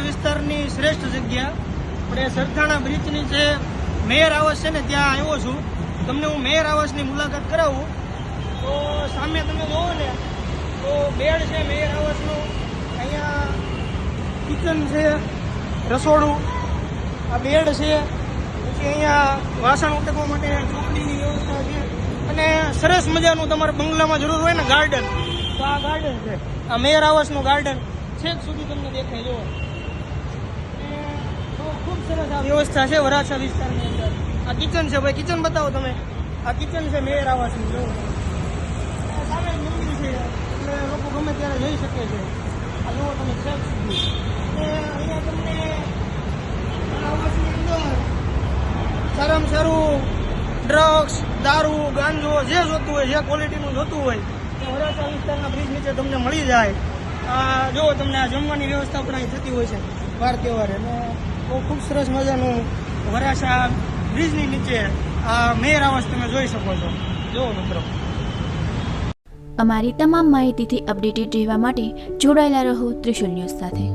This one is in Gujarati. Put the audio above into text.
વરાછા વિસ્તારની શ્રેષ્ઠ જગ્યા. આપણે સરથાણા બ્રિજની જે મેયર આવાસ છે ને, ત્યાં આવ્યો છું. તમને હું મેયર આવાસની મુલાકાત કરાવું. તો સામે તમે જોવો ને, તો બેડ છે, મેયર આવાસનું. અહીંયા કિચન છે, રસોડું. આ બેડ છે. પછી અહીંયા વાસણ ઉટકવા માટે ચોકડીની વ્યવસ્થા છે. અને સરસ મજાનું તમારે બંગલામાં જરૂર હોય ને ગાર્ડન તો આ ગાર્ડન છે. આ મેયર આવાસનું ગાર્ડન છેક સુધી તમને દેખાય, જુઓ. ખૂબ સરસ વ્યવસ્થા છે વરાછા વિસ્તારની અંદર. આ કિચન છે ભાઈ કિચન બતાવો તમે. આ કિચન છે મેયર આવાસનું આ સામે છે, એટલે લોકો ગમે ત્યારે જઈ શકે છે. આ જુઓ તમે છેક સુધી. અહીંયા તમને આવાસની અંદર સારામાં સારું ડ્રગ્સ દારૂ, ગાંજો, જે જોતું હોય, જે ક્વોલિટીનું જોતું હોય વરાછા વિસ્તારના બ્રિજ નીચે તમને મળી જાય. આ જો તમને આ જમવાની વ્યવસ્થા પણ અહીં થતી હોય છે વાર તહેવારે, અને બહુ ખૂબ સરસ મજાનું વરાછા બ્રિજની નીચે આ મેયર આવાસ તમે જોઈ શકો છો. જુઓ મિત્રો. અમારી તમામ માહિતીથી અપડેટેડ રહેવા માટે જોડાયેલા રહો ત્રિશુલ ન્યૂઝ સાથે.